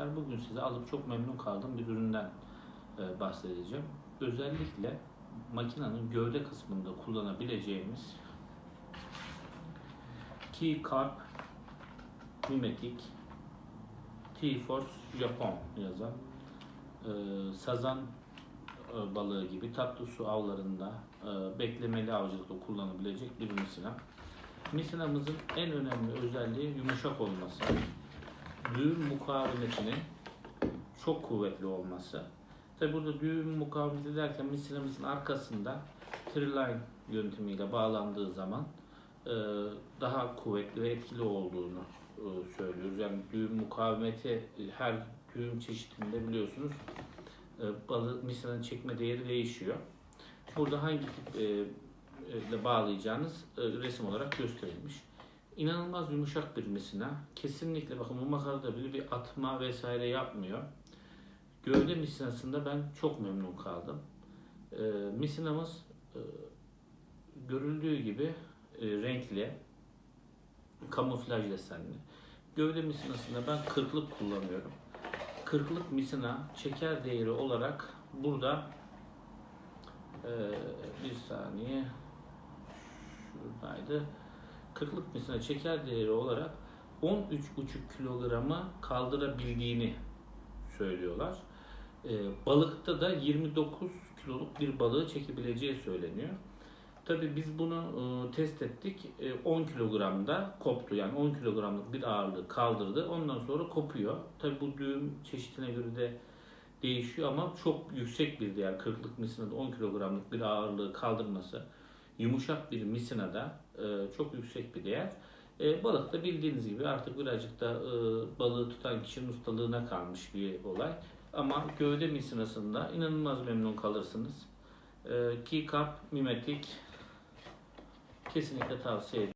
arkadaşlar bugün size alıp çok memnun kaldığım bir üründen e, bahsedeceğim. Özellikle makinenin gövde kısmında kullanabileceğimiz Key Carp Mimetic T-Force Japon yazan e, sazan e, balığı gibi tatlı su avlarında e, beklemeli avcılıkta kullanabilecek bir misina. Misinamızın en önemli özelliği yumuşak olması. Düğüm mukavemetinin çok kuvvetli olması. Tabi burada düğüm mukavemeti derken misinamızın arkasında triline yöntemiyle bağlandığı zaman e, daha kuvvetli ve etkili olduğunu e, söylüyoruz. Yani düğüm mukavemeti e, her düğüm çeşitinde biliyorsunuz balık misinanın çekme değeri değişiyor. Burada hangi tip ile bağlayacağınız resim olarak gösterilmiş. İnanılmaz yumuşak bir misina. Kesinlikle bakın bu makarada bile bir atma vesaire yapmıyor. Gövde misinasında ben çok memnun kaldım. E, misinamız e, görüldüğü gibi e, renkli, kamuflaj desenli. Gövde misinasında ben kırklık kullanıyorum. Kırklık misina çeker değeri olarak burada e, bir saniye şuradaydı. Kırklık misina çeker değeri olarak 13,5 kilogramı kaldırabildiğini söylüyorlar. E, balıkta da 29 kiloluk bir balığı çekebileceği söyleniyor. Tabii biz bunu e, test ettik. E, 10 kilogramda koptu. Yani 10 kilogramlık bir ağırlığı kaldırdı. Ondan sonra kopuyor. Tabii bu düğüm çeşitine göre de değişiyor ama çok yüksek bir değer. 40'lık misinada 10 kilogramlık bir ağırlığı kaldırması yumuşak bir misinada e, çok yüksek bir değer. E, balık da bildiğiniz gibi artık birazcık da e, balığı tutan kişinin ustalığına kalmış bir olay. Ama gövde misinasında inanılmaz memnun kalırsınız. E, Key Cup Mimetic kesinlikle tavsiye ederim.